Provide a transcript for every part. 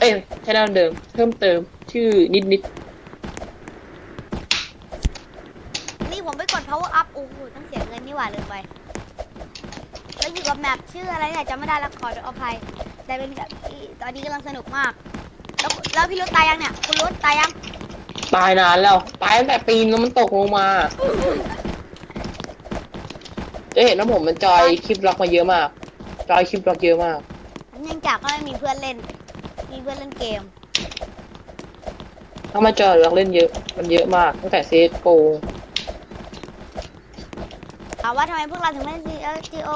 เอ้ยชแนลเดิม เพิ่มเติม ชื่อนิดนิดนี่ผมไปกด power up โอ้โหต้องเสียเงินนี่หว่าลืมไปแล้วอยู่กับแมปชื่ออะไรเนี่ยจำไม่ได้แล้วขออภัยแต่เป็นแบบที่ตอนนี้กำลังสนุกมาก แล้วแล้วพี่รุธตายยังเนี่ยคุณรุธตายยังตายนานแล้ว ตายตั้งแต่ปีนแล้วมันตกลงมา จะเห็นว่าผมมันจอยคลิปล็อกมาเยอะมาก จอยคลิปล็อกเยอะมาก เนื่องจากก็ไม่มีเพื่อนเล่นมีเพื่อนเล่นเกม ถ้ามาจอยล็อกเล่นเยอะ มันเยอะมากตั้งแต่เซตโปถามว่าทำไมพวกเราถึงไม่เล่น CSGO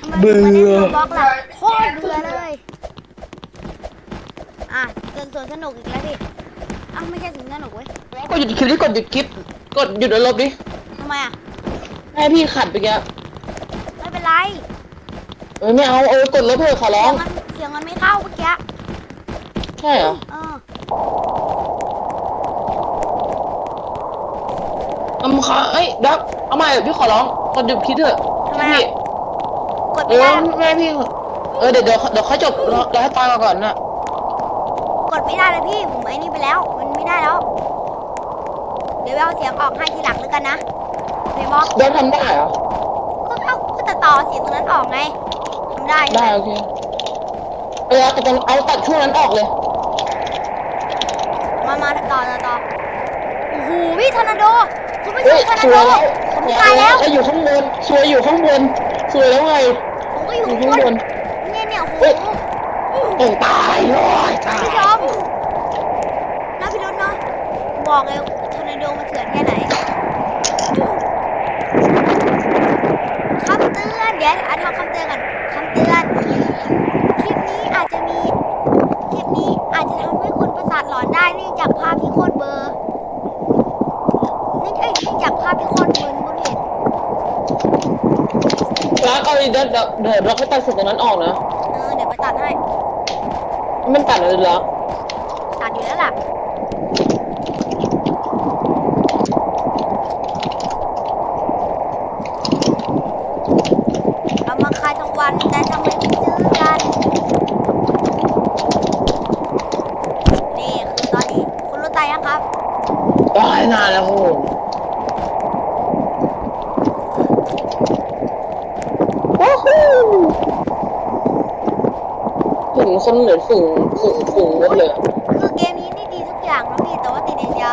ทำไมถึงมาเล่นโรบล็อกล่ะโคตรเบื่อเลย อะส่วนส่วนสนุกอีกแล้วพี่อ้าวไม่ใช่ถึงสนุกเว้ยกดหยุดคลิปดิกดหยุดคลิป กดหยุดอารมณ์ดิทำไมอะ แม่พี่ขัดไปแกไม่เป็นไร เออไม่เอาเออกดลบเถอะขอร้เสีอยงงมันเสียงมันไม่เข้าเมื่อกี้ ใช่เหรอเอออำคาเอ้ยดักเอาใหม่พี่ขอร้องกดหยุดคลิปเถอะทำไมพี่อะกดเอไม่อได้แม่พี่ เออเดี๋ยวเดี๋ยวเดี๋ยวค่อยจบเราเราให้ตายมาก่อนนะกดไม่ได้เลยพี่ผมไอ้นี่ไปแล้ว มันไม่ได้แล้ว เดี๋ยวเอาเสียงออกให้ทีหลังแล้วกันนะเพย์บอกเดี๋ยวทำได้เหรอก็เอาก็จะต่อเสียงตรงนั้นออกไงทำได้ได้โอเคเออแต่ตอนเอาตัดช่วงนั้นออกเลย มามาต่อต่อต่อโอ้โหพี่ทอร์นาโด คุณผู้ชเฮ้มยทอร์นาสวโดยแล้วผมตายแล้วแล้วอยู่ข้างบนสวยอยู่ข้างบนสวยแล้วไงผมก็อยู่อยู่ข้างข้างบบนน เนี่ยเนี่ยโอ้โหเฮ้ย โอ้ตายเลยตายผู้ชมน่าพิรุษเนาะบอกเลยทอร์นาโดมันเถื่อนแค่ไหนคำเตือน เดี๋ยวอะทำคำเตือนก่อนคำเตือน คลิปนี้อาจจะมี คลิปนี้อาจจะทำให้คุณประสาทหลอนได้เนื่องจากภาพที่โคตรเบลอร์เนื่องเอ้ยเนื่องจากภาพที่โคตรมึนคุณเห็น แล้วเอาเดี๋ยวเดี๋ยวเดี๋ยวเราค่อยตัดเสร็จจากนั้นออกนะ เออเดี๋ยวไปตัดให้ มันตัดเลยเหรอ ตัดอยู่แล้วล่ะ เอามาขายทั้งวันแต่ทำไมไม่ซื้อกัน นี่คือตอนนี้ คุณรู้ตายยังครับ ตายนานแล้วโหว้าวถึง คนเหลือฝูงฝูงฝูงหมดเลยคือเกมนี้นี่ดีทุกอย่างนะพี่แต่ว่าติดอย่างเดียว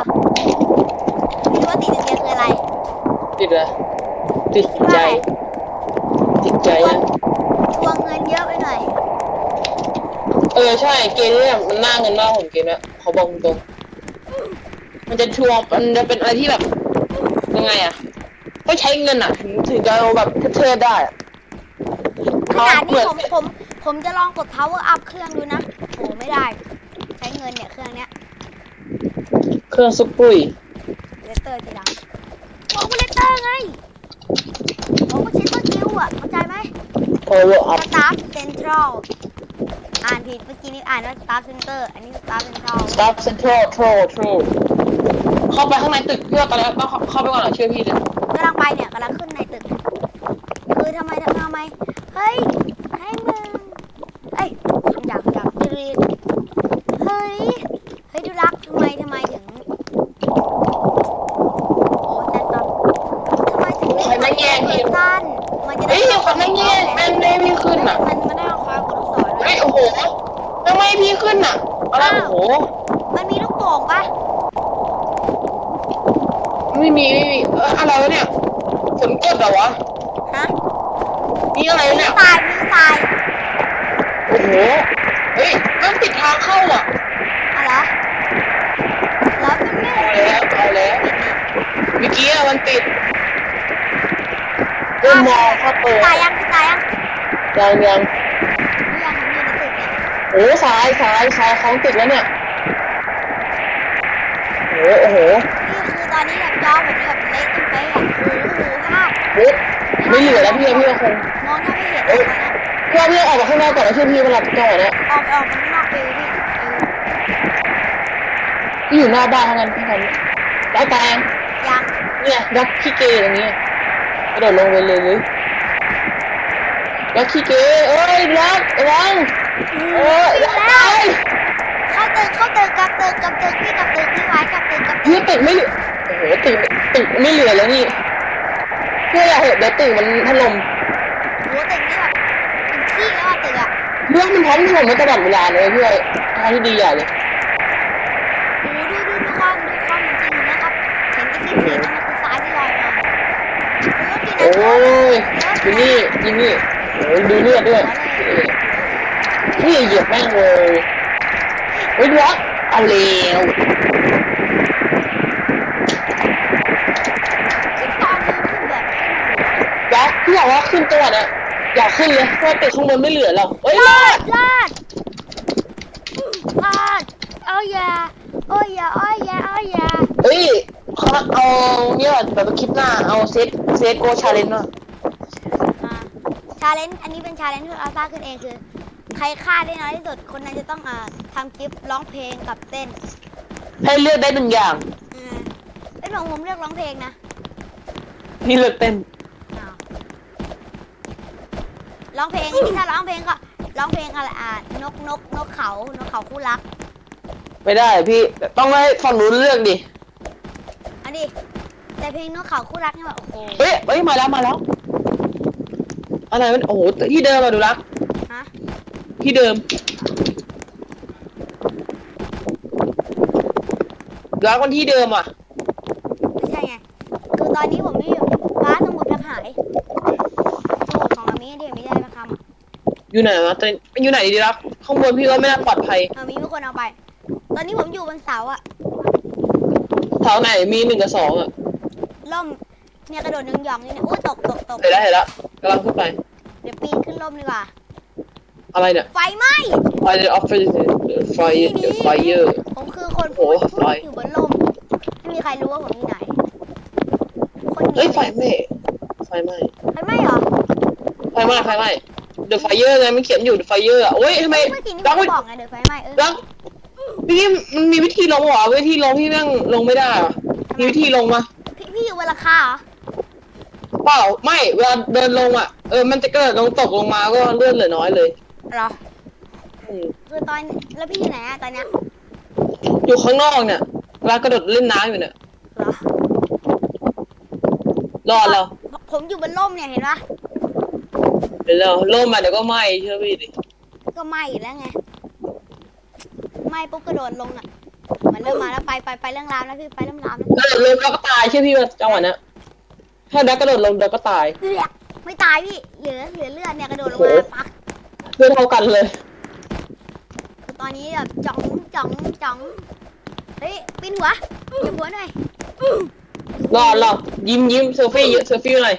ไม่รู้ว่าติดอย่างเดียวคืออะไรติดเลยติดใจ ติดใจทวอะงทวงเงินเยอะไปหน่อย เออใช่เกมเนี้มันน่าเงินมากผมเกมเนี้ยเขาบอกตรงๆมันจะชัวร์มันจะเป็นอะไรที่แบบยังไงอะต้องใช้เงินอะถึงถึงจะเอาแบบเท่ๆได้อะขนาดเหมืนี้อนผมผม ผมจะลองกด power up เครื่องดูนะโอ้ไม่ได้ ใช้เงินเนี่ยเครื่องเนี้ยเครื่องซุปปุ้ยเลเตอร์ทีหลังบอกว่าเลเตอร์ไงบอกว่าเชสเตอร์กิลอะเข้าใจไหม power ส up ตาร์เซ็นทรัลอ่านผิดเมื่อกี้นี้อ่านว่าสตาร์เซ็นเตอร์อันนี้สตาร์เซ็นทรัล staff central troll troll เข้าไปข้างในตึกเพื่อตอนแรกต้องเข้าไปก่อนเหรอเชื่อพี่เลยกำลังไปเนี่ยกำลังขึ้นในตึกเนี่ยคือทำไมทำไมทำไม เฮ้ยให้มึงเอ้ยคำหยาบคำหยาบดีๆเฮ้ยเฮ้ยดูรักทำไมทำไมถึงโอ้แซนตอนทำไมถึงเล่น ใครไม่แย่งพี่ สั้นมันจะได้ เฮ้ยคนไม่เงี้ยแม่แม่พี่ขึ้นอะ มันมันได้เอาความกดลูกศรเล เฮ้ ย ยโอ้โหทำไมพี่ขึ้นอะอะไรโอ้โห มันมีลูกโป่งปะ ไม่มีไม่มีเอออะไรวะเนี่ยฝนกดเหรอวะ ฮะ นี่อะไร มี เนี่ย ทรายมีทราย โอ้โหเฮ้ยมันปิดทางเข้าอะ อะไรอแล้วมันไม่ เอาแล้วเอาแล้วเมื่อกี้อะมันปิดเริ่ม มองเข้าเปิดตายยังตายยังยังยังนี่ยังผมอยู่ในตึกเนี่ยโอ้สายสายสายของติดแล้วเนี่ยโอ้โอ้โหนี่คือตอนนี้แบบจอผมแบบเละจนเป๊ะอะโอ้โหภาพโอ้ไม่เหลือแล้วพี่พี่คงมองถ้าไม่เห็นเลยนะพี่พี่ออกมาข้างนอกก่อนแล้วช่วยพี่มาหลับก่อนนะออกออกมันนอกเอวพี่เอวพี่อยู่หน้าบ้านเท่านั้นพี่คนแล้วแตงยังเนี่ยยักษ์ขี้เกยตรงนี้กระโดดลงไปเลยเลย ยักษ์ขี้เกยเอ้ยรักระวังโอ้เอ้ยยแล้วตายตึกกับตึกพี่กับตึกพี่ไว้กับตึกกับตึเพื่กอตึกไม่เหลือโอ้โหตึกตึกไม่เหลือแล้วนี่เพื่ออย่าเหอะเดี๋ยวตึกมันถล่มโหตึกนี่แบบเป็นที่แล้วอะตึกอะเพื่อมันพร้อมถล่มมาตลอดเวลาเลยเพื่อทางที่ดีอย่าเลยโอ้ดูดูดูความดูความจริงๆนะครับเห็นที่ขีดๆนั่นมันคือทรายที่ลอยมาโอ้ยกินโอ้นะยยินี่ยินี่โอ้ย ดูเลือดด้วยนี่เหยียบแม่งเลยเฮ้ยล็อกเอาเร็วขึ้นตอนนี้คือแบบล็อกพี่บอกว่าขึ้นจังหวัดอะอยากขึ้นเลยเพราะว่าตึกข้างบนไม่เหลือแล้วเฮ้ยลรอาดดลาดลาดโอ้ยยาโอ้ยยาโอ้ยยาโอ้ยยาเฮ้ยเขาเอาเนี่ยแบบคลิปหน้าเอาเซตเซตโกชาเลนจ์หน่อยชาเลนจ์อันนี้เป็นชาเลนจ์ที่เราสร้างขึ้นเองคือ ใครฆ่าได้น้อยที่สุดคนนั้นจะต้องอ่าทำคลิปร้องเพลงกับเต้นให้เลือกได้หนึ่งอย่าง อ่าเป็นของผมเลือกร้องเพลงนะพี่เลือกเต้น อ้าวร้องเพลงที่ถ้าร้องเพลงก็ร้องเพลงอะไรอ่านกนกนกเขานกเขาคู่รักไม่ได้พี่ ต้องให้ฝั่งนู้นเลือกดิ อันนี้แต่เพลงนกเขาคู่รักนี่แบบโอ้โห เฮ้ยเฮ้ย มาแล้ว มาแล้ว อะไรมันโอ้โหที่เดิมมาดูรักฮะที่เดิมรักวันที่เดิมอะไม่ใช่ไงคือตอนนี้ผมนี่ฟ้าสมุดทับหายสมุดของอามิที่ไม่ได้มาคำอะอยู่ไหนวะตอนอยู่ไหนดีรักข้างบนพี่ก็ไม่น่าปลอดภัยเออมีมีคนเอาไป ตอนนี้ผมอยู่บนเสาอะแถวไหนมีหนึ่งกับสองอะล่มเนี่ยกระโดดหนึ่งหย่องนี่เนี่ยโอ้ยตกตกตก เห็นแล้วเห็นแล้ว กำลังขึ้นไป เดี๋ยวปีนขึ้นล่มดีกว่า อะไรเนี่ยไฟไหม้ Fire Office Fire Fire ผมคือคนโอ้พูดโหพูดไฟอยู่บนล่มไม่มีใครรู้ว่าผมอยู่ไหน คนเฮ้เนียยไฟไหม้ไฟไหม้ไฟไหม้เหรอไฟไหม้ไฟไหม้ The Fire ไงมันเขียนอยู่ The Fire อะโอ้ยทำไมเมื่อกี้นี่รักผมไม่บอกไงเดี๋ยวไฟไหม้เออรักพี่มันมีวิธีลงเหรอวิธีลงพี่แม่งลงไม่ได้เหรอมีวิธีลงมาพี่พี่อยู่บนราคาเหรอ เปล่าไม่เวลาเดินลงอะเออมันจะเกิดลงตกลงมาก็เลื่อนเหลือน้อยเลยเหรออืมคือตอนแล้วพี่อยู่ไหนอะตอนเนี้ยอยู่ข้างนอกเนี่ยเวลากระโดดเล่นน้ำอยู่เนี่ยเหรอรอดแล้วผมอยู่บนล่มเนี่ยเห็นปะเดี๋ยวเราล่มมาเดี๋ยวก็ไหม้เชื่อพี่ดิก็ไหม้อยู่แล้วไงไหม้ปุ๊บกระโดดลงอะมันเริ่มมาแล้วไปไปไปเรื่องราวแล้วพี่ไปเรื่องราวแล้วกระโดดลงแล้วก็ตายเชื่อพี่ว่าจังหวะเนี้ย ถ้าดักกระโดดลงเดี๋ยวก็ตาย เลือดไม่ตายพี่เหลือเหลือเลือดเนี่ยกระโดดลงโอ้มาโหปักเพื่อนเท่ากันเลยคือตอนนี้แบบจ๋องจ๋องจ๋องเฮ้ยปีนหัวเก็บหัวหน่อยรอดรอดยิ้มยิ้มเซลฟี่เยอะเซลฟี่หน่อย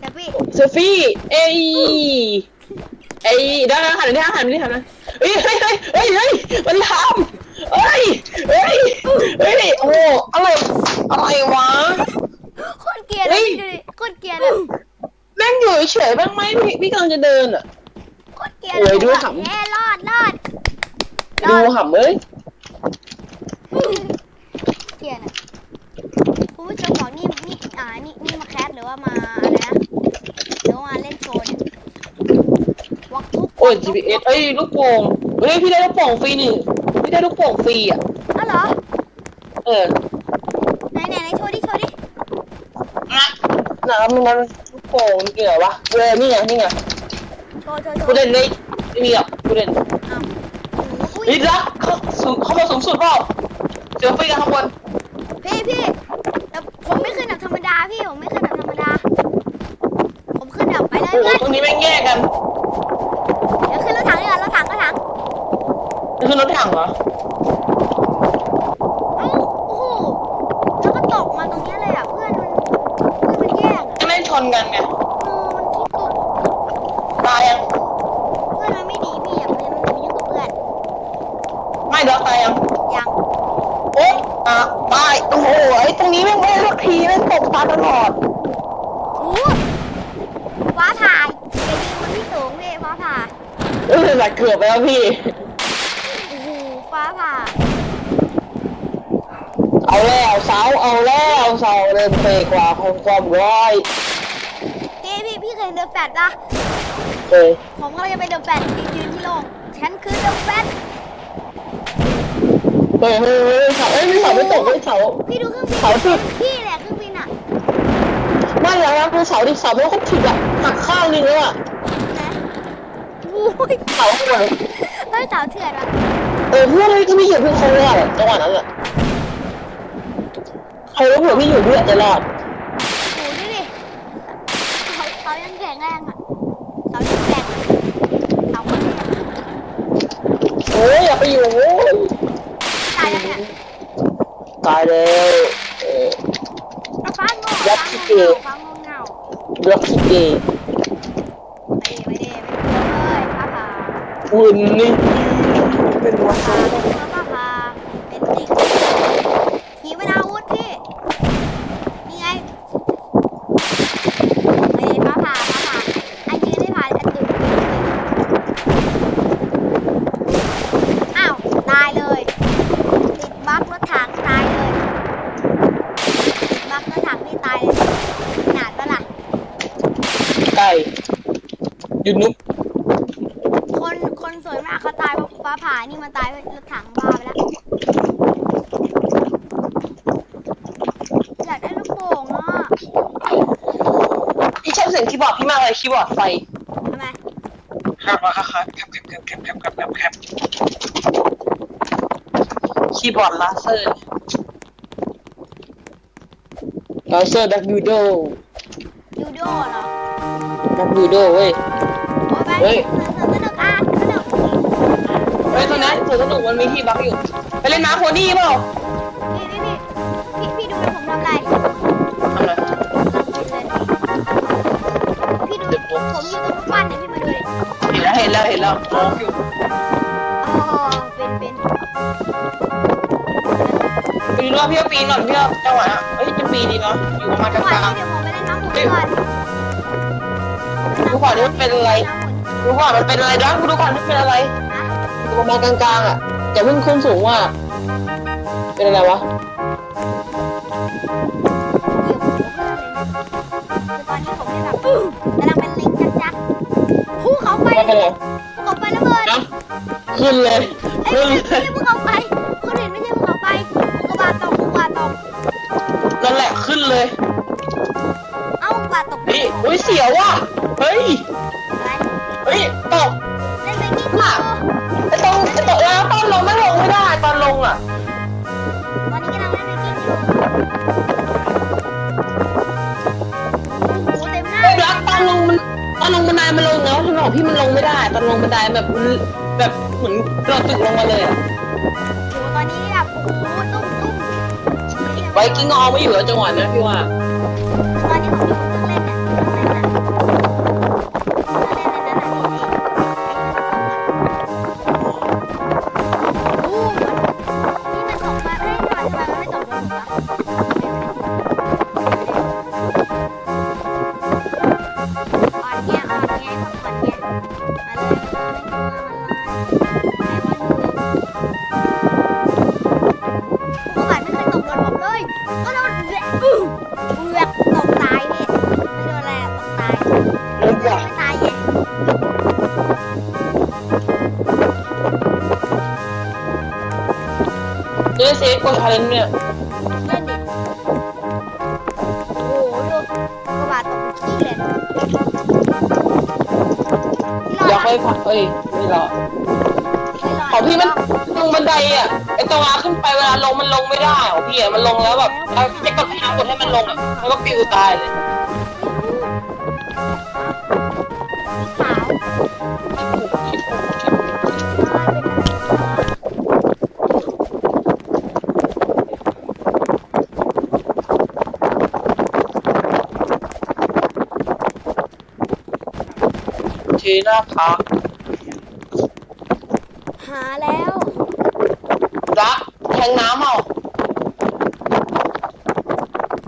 แต่พี่เซลฟี่เอ้ยเอ้ยได้หันไปหันไปหันไปเฮ้ยเฮ้ยเฮ้ยเฮ้ยเฮ้ยมันทำเฮ้ยเฮ้ยเฮ้ยโอ้อะไรอะไรวะ ตรเกลียดเลยแม่งอยู่เฉยๆบ้างไหมพี่พี่กำลังจะเดินอะ โคตรเกลียดโอ้ยดูเลยขำ แย่รอดรอดรดูอดหำเอ้ยเกลียดอะคุณผู้ชมบอกนี่นี่อ่านี่นี่มาแคสหรือว่ามาอะไรนะหรือว่ามาเล่นโชว์เนี่ยวักทุกโอ้ย GPS เอ้ยลูกโป่งเฮ้ยพี่ได้ลูกโป่งฟรีนี่พี่ได้ลูกโป่งฟรีอะอ้าวเหรอ เออ ไหนไหนไหนโชว์ดิโชว์ดิ น้ำมันมันลูกโป่งนี่ไงวะเออนี่ไงนี่ไงโชว์โชว์โชกูว์เด่นเลยไม่มีหรอกกูเด่นอ้าวอุ้ยนี่รักเขาสูงเขามาสูงสุดเปล่าเซลฟี่กันข้างบนพี่พี่แต่ผมไม่ขึ้นแบบธรรมดาพี่ผมไม่ขึ้นแบบธรรมดา ผมขึ้นแบบไปเลยโอ้โหเพื่อนตรงนี้แม่งแยกกันเดี๋ยวขึ้นรถถังดีกว่ารถถังรถถัง นี่คือรถถังเหรอ เอ้าโอ้โหแล้วก็ตกมาตรงเนี้ยเลยอะเพื่อนมันเพื่อนมันแย่งอะ ไม่ได้ช นกันไงเออมันขี้กดตายยังเพื่อนมันไม่ดีพี่อย่าไปอย่าไปยุ่งกับเพื่อนไม่เดี๋ยวตายยังยังโอ๊ะอะตายโอ้โหไอ้ตรงนี้แม่งไม่ได้สักทีแม่งตกตาตลอดโอ้ฟ้าผ่าอย่ายิงมันที่สูงพี่ฟ้าผ่าเออแต่เกือบไปแล้วพี่โอ้โหฟ้าผ่าเอาแล้วเสาเอาแล้วเสาเริ่มเทกว่าของความร้อย พี่พี่พี่เคยเห็นเด อะแฟตปะเลยผมก็จะไปเดอะแฟตยืนยืนที่โลงฉันคือเดอะแฟตเฮ้ยเฮ้ยเฮ้ยเสาเอ้ยไม่เสาไม่ตกเฮ้ยเสา พี่ดูเครื่องบินเสาที่พี่แหละเครื่องบินอะไม่แล้วนะคือเสาดิเสาไม่ค่อยถึงอะหักข้างนึงแล้วอะนะอุ้ยเสาหัวเฮ้ยเสาเถื่อนว่ะเออเพื่อนเลยที่ไม่อยู่เพื่อนเขารอดอะจังหวะนั้นอะใครรู้เผื่อพี่อยู่พี่อาจจะรอด โอ้ยนี่ดิเขาเขายังแข็งแรงอะเสายังแข็งเสาคนนี้ โอ้ยอย่าไปอยู่โว้ยตายแล้วเนี่ยตายแล้วเออ เอาฟ้าโง่ยักที่เก๋เงาฟ้าโง่เงาเลือกคิดเองไม่ดีไม่ดีไม่กลัวเลยฟ้าผ่า คุณนี่เป็นวัวฟ้าโซ่ฟ้าผ่าเป็นจริงขีปนาวุธพี่นี่ไงไม่ดีฟ้าผ่าฟ้าผ่าอันยืนไม่ผ่านอันตึงตึงตึงอ้าวตายเลย ติดบั๊กรถถังตายเลยติดบั๊กรถถังนี่ตายเลยขนาดปะล่ะ ไก่ ยุนุบคนคนสวยมากเขาตายเพราะฟ้าผ่านี่มันตายเพราะรถถังบ้าไปแล้วอยากได้ลูกโป่งอะพี่ชอบเสียงคีย์บอร์ดพี่มากเลยคีย์บอร์ดไฟทำไมครับครับครับครับครับครับครับครับครับครับคีย์บอร์ดลาเซอร์ลาเซอร์ดักยูโดยูโดเหรอดักยูโดเว้ยโอ้ยไปเฮ้ยสนุกสนุกอะสนุกเฮ้ยตอนนั้นสวนสนุกมันมีที่บักอยู่ไปเล่นน้ำโคดี้เปล่านี่นี่นี่พี่พี่ดูนะผมทำอะไรทำอะไรพี่ดูผมอยู่ตรงรูปปั้นเนี่ยพี่มาดูดิเห็นแล้วเห็นแล้วเห็นแล้วมองอยู่อ๋อเป็นเป็นไปดูว่าพี่เอาปีนก่อนพี่เอาจังหวะอะเฮ้ยจะปีนดีเนาะอยู่ประมาณกจังหวะลางนี้เดี๋ยวผมไปเล่นน้ำหมุนก่อนๆดูก่อนนี่มันเป็นอะไร ดูก่อนมันเป็นอะไรนะดูก่อนมันเป็นอะไรนะอยู่ประมาณกลางๆอะอย่าเพิ่งขึ้นสูงว่ากเป็นอะไรวะเดี๋ยวผมเพิ่มเลยนะคือตอนนี้ผมเนี่ยแบบกำลังเป็นลิงจักจักภูเขาไฟไม่เป็นไรภูเขาไฟระเบิดนะขึ้นเลยเอ้ยขึ้นไม่เลใช่ยภูเขาไฟคุณเห็นไม่ใช่ภูเขาไฟภูกระบาดตกภูกระบาดตกนั่นแหละขึ้นเลย เอ้าภูกระบาดตกนี่อุ้ยเสียวว่ะเฮ้ยอะไร เฮ้ยตกเล่นไปกิ๊กกูไอ้ตรงไอ้ตกแล้วตอนลงไม่ลงไม่ได้ตอนลงอะตอนนี้กำลังเล่นไปกิ๊กอยู่โอ้โหเต็มหน้าไอ้รักตอนลงมันตอนลงบันไดมันลงแล้วทำไมของพี่มันลงไม่ได้ ตอนลงบันไดแบบมันแบบเหมือนเราตึกลงมาเลยอะโอ้โหตอนนี้แบบโอ้โหตุ้มตุ้มไวกิ้งออไม่อยู่แล้วจังหวะนี้พี่ว่า ตอนนี้ผม เล่นเซฟกดชาเลนจ์เนี่ยเล่นดิโอ้โหดูกระบาดตกขี้เลยที่อยากรให้อดพักเอ้ยไม่หรอกของพี่มันลงบันไดอะไอตัวอาขึ้นไปเวลาลงมันลงไม่ได้ของพี่อะมันลงแล้วแบบเอาจะกดพยายามกดให้มันลงอะมันก็ปิวตายเลย หน้าพักหาแล้วรักแทงน้ำเอา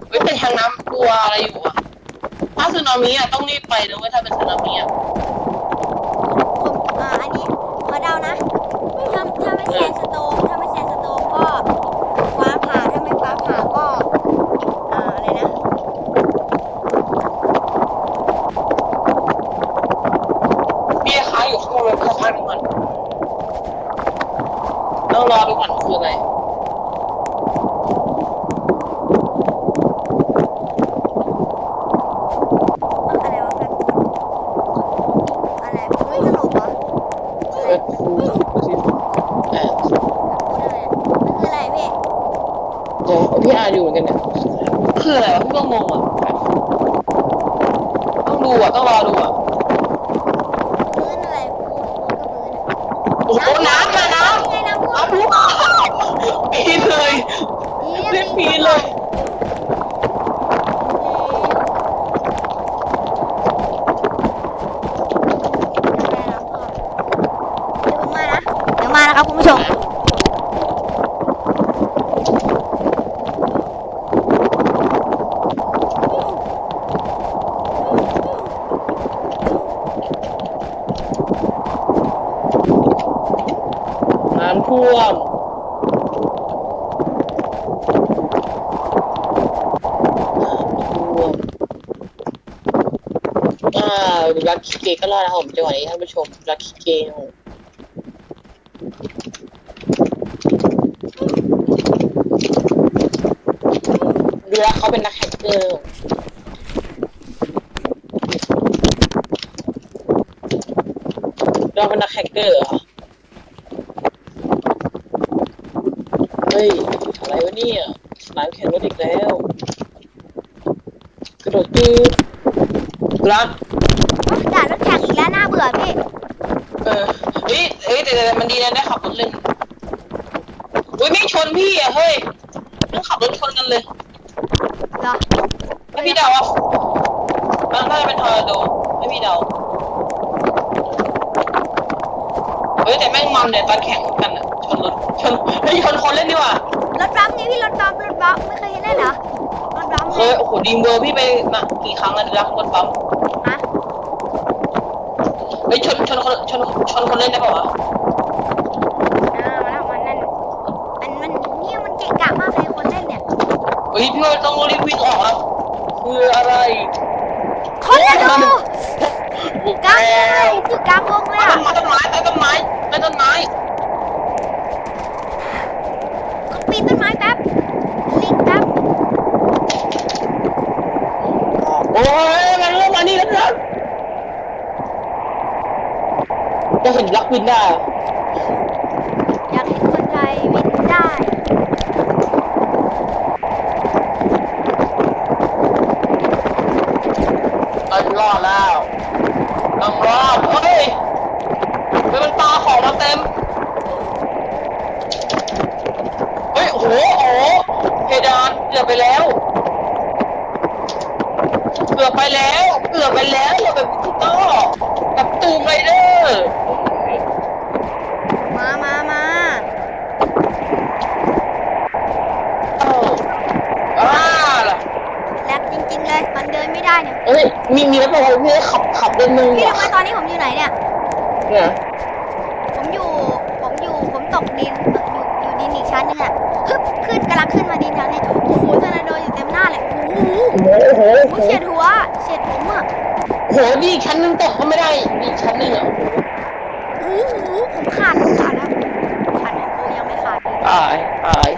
เฮ้ยเป็นแทงน้ำกลัวอะไรอยู่อะถ้าสึนามิอะต้องรีบไปนะเว้ยถ้าเป็นสึนามิอะ ผมอ่าอันนี้ขอเดานะ ถ้าถ้าไม่แซนสโตมถ้าไม่แซนสโตมก็ฟ้าผ่า ถ้าไม่ฟ้าผ่าก็ อ่า อะไรนะ พี่ค้างอยู่ข้างบนเลยค้างดูมันต้องรอดูก่อนคืออะไร อะไรวะแฟนอะไรเฮ้ยตลกเหรอ เออครูสิเออ พูดอะไรเนี่ยมันคืออะไรพี่ เดี๋ยวพี่อ่านอยู่เหมือนกันเนี่ยคืออะไรวะพี่ก็งงอะต้องดูอะต้องรอดูอะ พื้นอะไรพูดพูดกับพื้นอะ โอ้โหน้ำมาน้ นี่ไงน้ำำ ท่วม น้ำพุปีนเลย นี่ เรียกปีนเลย เดี๋ยวผ มานะเดี๋ยวครับคุณผู้ชมน้ำท่วมท่วมอ่ารักคิเกก็รอดนะครับผมจังหวะนี้ท่านผู้ชมรักคิเกนะครับผมดูแล้วเขาเป็นนักแฮกเกอร์เราเป็นนักแฮกเกอร์เหรอ เฮ้ย อะไรวะเนี่ยสนามแข่งรถอีกแล้ว กระโดดตื้อรักด่านรถแข่งอีกแล้วน่าเบื่อพี่ เออเฮ้ยเฮ้ยแต่แต่มันดีนะได้ขับรถเล่นอุ้ยไม่ชนพี่อะเฮ้ยต้องขับรถชนกันเลยเหรอให้พี่เดาอะมันน่าจะเป็นทอร์นาโดให้พี่เดาเฮ้ยแต่แม่งมันเนี่ยตอนแข่งกันอะชนรถชนเฮ้ยชนคนเล่นดีกว่ารถบัมไงพี่รถบัมรถบัมไม่เคยเห็นเลยเหรอรถบัม เคยโอ้โหดีมเวอร์พี่ไปมากี่ครั้งแล้วรักรถปั๊มฮะเฮ้ยชนชนคนชนชนคนเล่นได้ป่าวะอ่ามาแล้วมันนั่นมันมันเนี่ยมันเกะกะมากเลยคนเล่นเนี่ยเฮ้ยพี่ว่าต้องรีบวิ่งออกแล้วคืออะไรคนละดูบุกกลางวแล้งเลยวอยู่กลางวงเลยใต้อะต้นไม้ใต้ต้นไม้ใต้ต้นไม้ เขาปีนต้นไม้แป๊บ ลิงแป๊บ โอ้ยมันเริ่มมานี่แล้วครับ จะเห็นลักวินได้เหรอ อยากเห็นคนไทยบินได้ เรารอดแล้วต้องรอดเฮ้ยเฮ้ยมันปลาของมาเต็ม เฮ้ย โอ้โห โอ้โห เพดานเกือบไปแล้ว เกือบไปแล้ว เกือบไปแล้วเราแบบตุ๊กตากับตูมไรเดอร์ มามามา เอ้าอ่าล่ะ แลกจริง ๆ เลยมันเดินไม่ได้เนี่ย เฮ้ย มีมีแล้วบอกว่าพี่ขับขับเดินมือ พี่รู้ อะ ไหมตอนนี้ผมอยู่ไหนเนี่ย เนี่ยผมอยู่ ผมอยู่ ผมตกดิน อยู่อยู่ดินอีกชั้นหนึงอะฮึบขึ้นกำลังขึ้นมาดินทางนี้โอ้โหทอร์นาโดอยู่เต็มหน้าเลยโอ้โหโอ้โหโอ้โหโอ้โหเฉียดหัวเฉียดผมอะโอ้โหนี่อีกชั้นหนึงตกก็ไม่ได้อีกชั้นหนึงอะโอ้โหผมขาดผมขาดแล้วขาดแล้วโอ้ยังไม่ขาดเลยตายตาย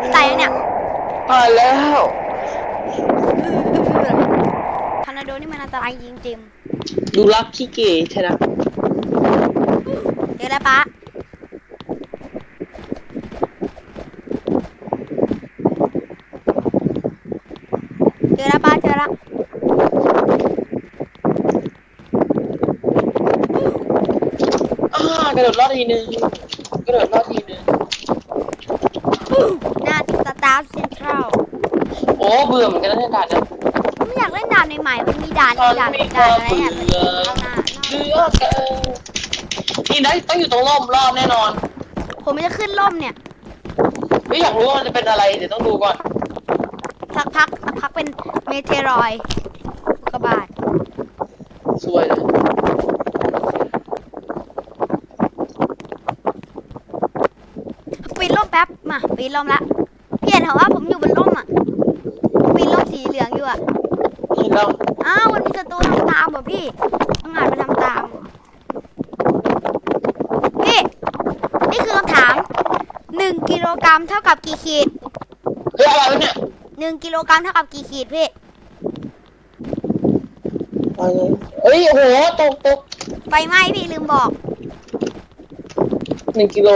พี่ตายยังเนี่ยตายแล้วทอร์นาโดนี่มันอันตรายจริงดูรักขี้เก๋ใช่นะๆ เจอแล้วปะเจอแล้วปะเจอแล้วอ่ากระโดดรอดทีนึงกระโดดรอดทีนึงหน้าสตาร์เซ็นทรัลโอ้เบื่อเหมือนกันนะเนี่ยด่านเนะผมไม่อยากเล่นด่านใหม่ๆมันมีด่านตอนด่านมีคด่านวามอะไรเบื่เนี่ยอเอาหน้าเลือกเกิน นี่นะต้องอยู่ตรงร่มรอบแน่นอนผมจะขึ้นล่มเนี่ย ไม่อยากรู้ว่ามันจะเป็นอะไรเดี๋ยวต้องดูก่อน สักพักสักพักเป็นเมเทรอยด์อุกกาบาตสวยเลยปีนล่มแป๊บมาปีนล่มละพี่เห็นเหรอว่าผมอยู่บนล่มอะผมปีนล่มสีเหลืองอยู่อะ เห็นแล้ว อ้าวมันมีศัตรูทำตามเหรอพี่ต้องอ่านมาทำตามเหรอพี่ นี่คือคำถา มหนึ่งกิโลกรัมเท่ากับกี่ขีดเฮ้ยอะไรวะเนี่ยหนึ่งกิโลกรัมเท่ากับกี่ขีดพี่อะไรเฮ้ยโอ้โหตกตกไฟไหม้พี่ลืมบอกหนึ่งกิโล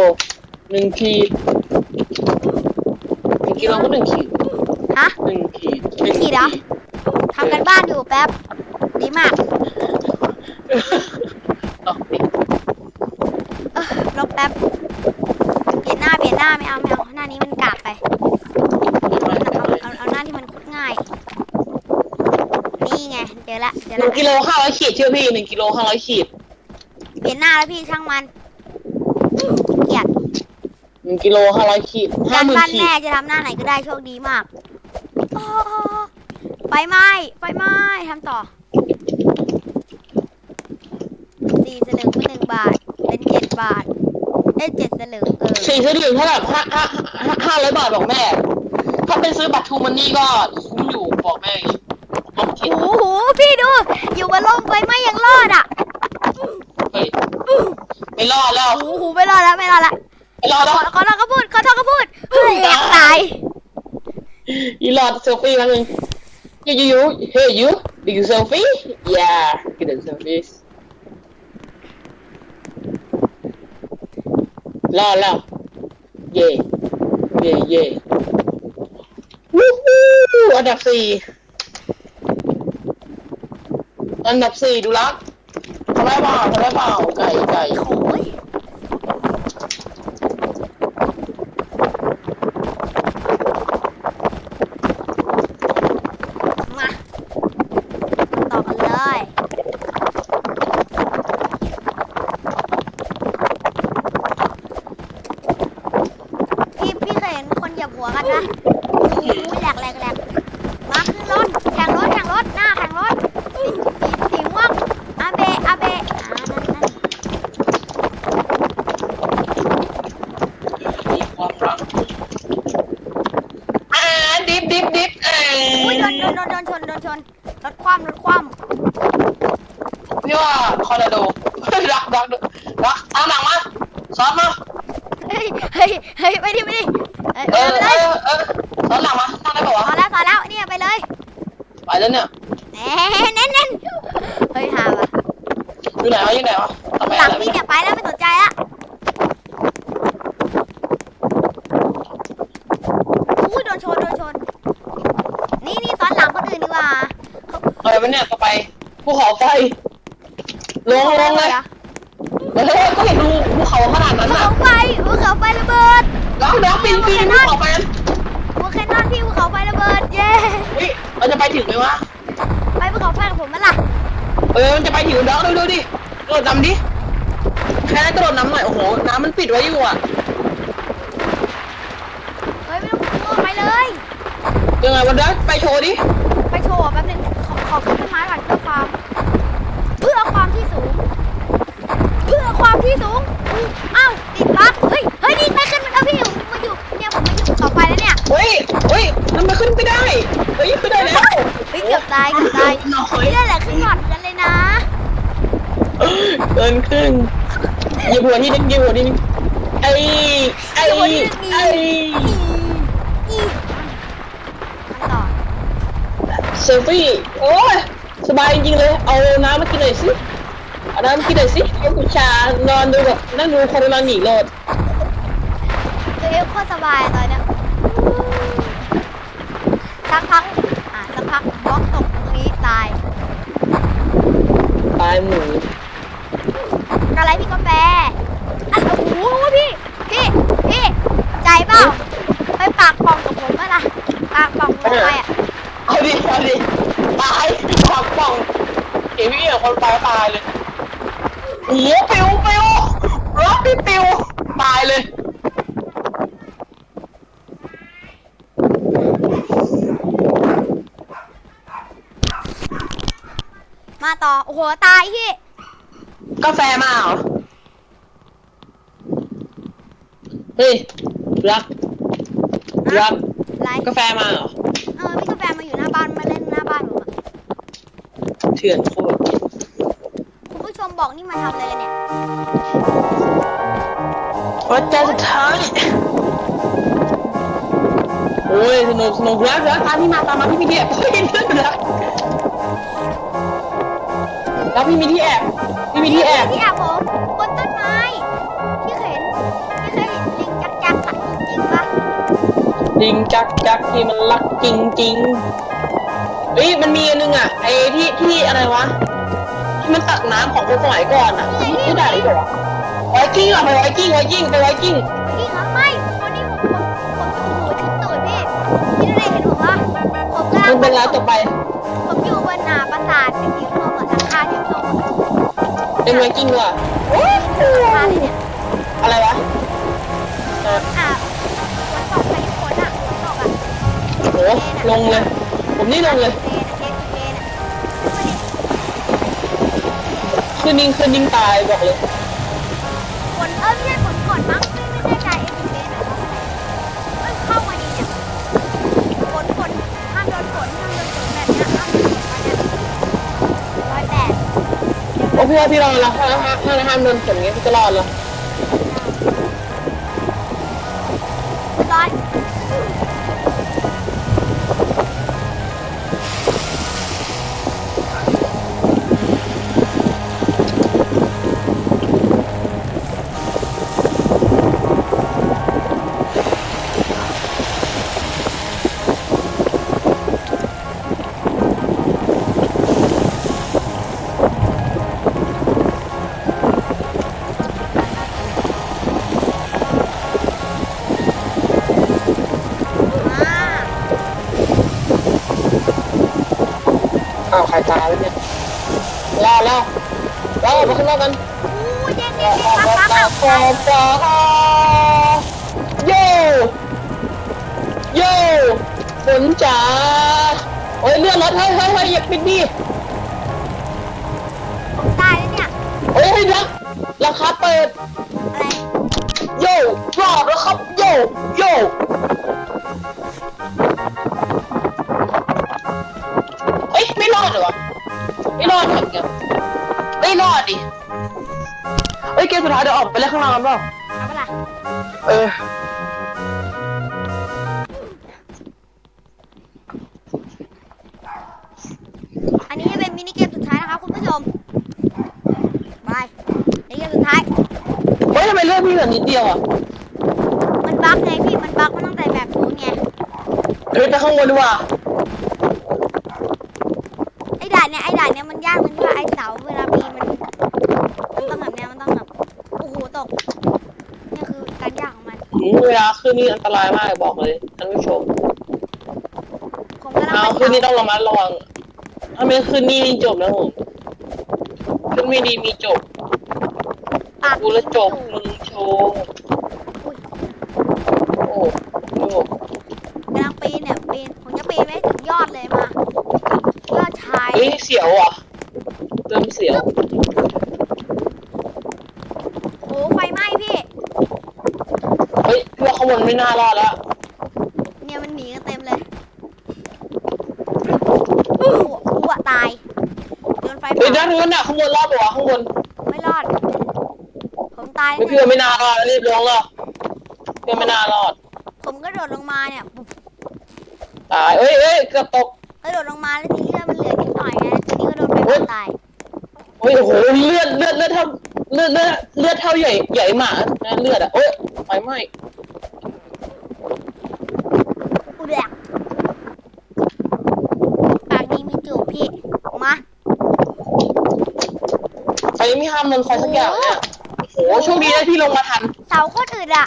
หนึ่งขีดหนึ่งกิโลก็หนึ่งขีดฮะหนึ่งขีดหนึ่งขีดเหรอทำกันบ้านอยู่แป๊บดีมากตกดิเออลบแป๊บเปลี่ยนหน้าเปลี่ยนหน้าไม่เอาไม่เอาห น้านี้มันกากไปเอาเอาเอาหน้าที่มันโคตรง่าย นี่ไงเจอละเจอหนึ่ละงกิโลห้าร้อยขีดเชื่อพี่หนึ่งกิโลห้าร้อยขีดเปลี่ยนหน้าแล้วพี่ช่างมันขี้เกียดหนึ่งกิโลห้าร้อยขีดห้ากาหรมื่นบ้านขีแม่ดจะทำหน้าไหนก็ได้โชคดีมากโอ้ไฟไหม้ไฟไหม้ทำต่อสี่สลึงเป็นหนึ่งบาท เป็นเจ็ดบาท ได้เจ็ดสลึงเออสี่สลึงเท่ากับห้าห้าห้าร้อยบาทบอกแม่ ถ้าเป็นซื้อบัตรทูมันนี่ก็คุ้มอยู่บอกแม่อย่างงี้เอาคิดโอ้โหพี่ดู อยู่บนล่มไฟไหม้ยังรอดอะเฮ้ยไม่รอดแล้วโอ้โหไม่รอดแล้วไม่รอดแล้วไม่รอดขแล้วอขอโทษก็พูดขอโทษก็พูดเฮ้ยอยากตายอีรอดเซลฟี่ครั้งหนึ่งยูยูยูเฮ้ยยูดิยูเซลฟี่ yeah กินเซลฟี่ รอดแล้ว เย่เย่เย่วู้ฮู้อันดับสี่อันดับสี่ดูรักทำไมเปล่าทำไมเปล่าไก่ไก่ โอ้ยมาต่อกันเลยพี่พี่เคยเห็นคนเหยียบหัวกันนะโอ้โหแหลกแหลกแหลกมาขึ้นรถแข่งรถแข่งรถหน้าแข่งรถสีสีสีม่วงอาเบะอาเบะอ่านั่นนั่น มีความรักอ่าดิฟดิฟดิฟเอ้ อุ้ยโดนโดนโดนโดนชนโดนชนรถคว่ำรถคว่ พี่ว่าคอร์นาโด รักรักรักเอาหนังมาซ้อนมาำเฮ้ยเฮ้ยเฮ้ยไปดิไปดิเอ้ย เอ ไป อ เลย เออเออซ้อนหลังมานั่งได้ป่าวะ พอแล้วพอแล้วเนี่ยไปเลย ไปแล้วเนี่ย แหมเน้นเน้นเฮ้ยหาว่ะ อยู่ไหนวะอยู่ไหนวะทำไม หลั อะ ง ไร พี่เนี่ยไปแล้วไม่สนใจละอุ้ยโดนชนโดนชน นี่นี่ซ้อนหลังคนอื่นดีกว่า อะไรวะเนี่ยต่อไปภูเขาไฟลงลงเลย อะ เออก็เห็นดูภูเขาขนาดนั้น ภู น่ะ เขาไฟภูเขาไฟระเบิด แล้วแล้วปีนปีนภูเขาไฟนั้น ภูแคนนอนพี่ภูเขาไฟระเบิดเย้ เฮ้ยเราจะ ไปถึงไหมวะ ไปภูเขาไฟกับผมมั้ยล่ะเออ มันจะไปถึงแล้วดูดูดิกระโดดน้ำดิ แค่กระโดดน้ำหน่อย โอ้โห น้ำมันปิดไว้อยู่อะเฮ้ยไม่ต้องกลัวไปเลย ยังไงวันนี้ไปโชว์ดิ ไปโชว์แป๊บนึงขอขอขึ้นต้นไม้ก่อนเพื่อความ เพื่อความที่สูง เพื่อความที่สูงอู้อ้าวติดบั๊กเฮ้ยเฮ้ยนี่ไปขึ้นมันเอาพี่ผม เนี่ยเฮ้ยเฮ้ยมันมาขึ้นไม่ได้เฮ้ยขึ้นได้แล้วเฮ้ยเกือบตายเกือบตายน้อยนี่แหละขึ้นหลอดเหมือนกันเลยนะเกินครึ่งเหยียบหัวที่นึงเหยียบหัวที่นึงไอ้ไอ้เหยียบหัวที่นึงมีไอ้อีอีมันต่อเซลฟี่โอ้ยสบายจริงๆเลย เอาน้ำมากินหน่อยสิเอาน้ำมากินหน่อยสิเอากุชานอนดูแบบนั่งดูคนนอนหนีโลดตัวเองโคตรสบายตอนเนี้ย สักพัก อะสักพักบล็อกตกตรงนี้ตาย ตายหมูอะไรพี่กาแฟอะโอ้โหพี่ พี่ พี่ ใจเปล่า ไปปากป่องกับผมเมื่อไหร่ปากป่องผมไปอะ เอาดิเอาดิตายปากป่องเห็นพี่เห็นคนตายตายเลยโอ้โหปิวปิวรถพี่ปิวตายเลย มาต่อ โอ้โห ตายพี่ กาแฟมาเหรอ เฮ้ย รัก รักไรกาแฟมาเหรอ เออพี่กาแฟมาอยู่หน้าบ้านมาเล่นหน้าบ้านผมอะเถื่อนโคตรคุณผู้ชมบอกนี่มาทำอะไรกันเนี่ย วัดใจสุดท้ายโอ้ยสนุกสนุกแล้วแล้วตามพี่มาตามมาพี่มีที่แอบเฮ้ยเลื่อนไป แล้วแล้วพี่มีที่แอบพี่มีที่แอบที่แอบผมบนต้นไม้พี่เคยเห็นพี่เคยเห็นลิงจักจักอะจริงๆปะจริงจักจักที่มันรักจริงจริงๆเฮ้ยมันมีอันนึงอะไอ้ที่ที่อะไรวะที่มันตักน้ำของคนสมัยก่อนอะที่ที่ไหนเหรอไวกิ้งอะไปไวกิ้งไวกิ้งไปไวกิ้งพี่ครับไม่วันนี้ผมผมผมจะหูถึงตูดพี่พี่ดูได้เห็นผมว่าผมกำลัมังนเป็นแล้วต่อไป ผมอยู่บนหนาปราสาทเป็นสีทอง เหมือนหลังคาที่ทองเป็นไวกิ้ว่ะหลังคาเลยเนี่ยอะไรวะอะฝนตกพายุฝนอะฝนตกอะโหลงเลย ผมนี่ลงเลยเทนะเทนะเทนะคือนิ่งคือนิ่งตายบอกเลยฝนเออไม่ใช่ เพื่อที่รอแล้วถ้าห้าถ้าห้ามเดินฝนเงี้ยพี่จะรอดแล้วร้ อ้าวใครตายแล้วเนี่ยรอดแล้วรอดมาข้างนอกกันอู้เย็นเย็นเย็นปั๊บปั๊บฟอปั๊บฟอโย่โย่ฝนจ๋าโอ้ยเลื่อนรถเฮ้ยเฮ้ยเฮ้อย่าปิดดิตายแล้วเนี่ยเฮ้ยเฮ้ยรักราคาเปิดอะไร โย่รอดแล้วครับโย่โย่ รอดเหมือนกันไม่รอดดิเอ้ยเกมสุดท้ายเดี๋ยวออกไปเล่นข้างนอกกันเปล่าเอาปะล่ะเอออันนี้จะเป็นมินิเกมสุดท้ายนะครับคุณผู้ชมบายมินิเกมสุดท้าย เฮ้ยทำไมเลือดพี่เหลือนิดเดียวอะมันบั๊กไงพี่ มันบั๊กมันตั้งแต่แบบนู้นไงเฮ้ยไปข้างบนดีกว่าไอ้ด่านเนี่ยไอ้ด่านเนี่ยมันยากตรงที่ว่าไอ้เสาเวลาปีมันมันต้องแบบเนี้ยมันต้องแบบโอ้โหตกนี่คือการยากของมันหืมเวลาขึ้นนี่อันตรายมากบอกเลยท่านผู้ชมผมกำลังเอาไปขึ้นเสานี่ต้องระมัดระวังถ้าไม่ขึ้นนี่นี่จบนะผมขึ้นไม่ดีมีจบปากกูแล้วจบมึงโชว์โอ้โห กำลังปีนเนี่ยปีนผมจะปีนไปให้ถึงยอดเลยมายอดชาย เฮ้ยเสียวอะเริ่มเสียว โอ้ไฟไหม้พี่ เฮ้ยพี่ว่าข้างบน ไม่น่ารอดแล้วเนี่ยมันหนีกันเต็มเลยอ้วอ้วตายโดนไฟเฮ้ยเผาด้านนู้นน่ะข้างบนรอดปะวะข้างบนไม่รอด ผมตายไม่แน่พี่ว่าไม่น่ารอดรีบลงแล้วพี่ว่าไม่น่ารอด ผมก็โดดลงมาเนี่ยปุ๊บตายเอ้ยเอ้ยเกือบตกก็โดดลงมาแล้วทีนี้เลือดมันเหลือนิดหน่อยไงทีนี้ก็โดนไฟเผาตาย โอ้ยโอ้โหเลือดเลือดเลือดเท่าเลือดเลือดเลือดเท่าใหญ่ใหญ่หมานะเลือดอะโอ้ยไฟไหม้ อุดแดกปากนี้มีจูบพี่ มาไฟไม่ห้ามมันไฟสักอย่างเนี่ยโอ้โหโชคดีนะพี่ลงมาทันเสาโคตรอึดอะ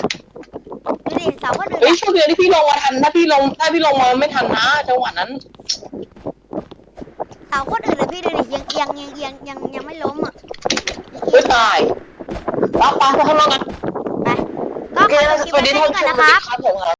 ดูดิเสาโคตรอึดเฮ้ยอะโชคดีที่พี่ลงมาทัน ถ้าพี่ลงถ้าพี่ลงมาไม่ทันนะจังหวะนั้น เสาโคตรอึดเลยพี่ดูดิยังเอียงยังเอียงยังยังไม่ล้มอะเฮ้ยตายรับปลาพวกข้างนอกกันไปก็โอขเคอนะจบคลิปสวัไว้สดีแค่ท่านนี้ผู้ชก่อนมนะครับครับ ผมครับ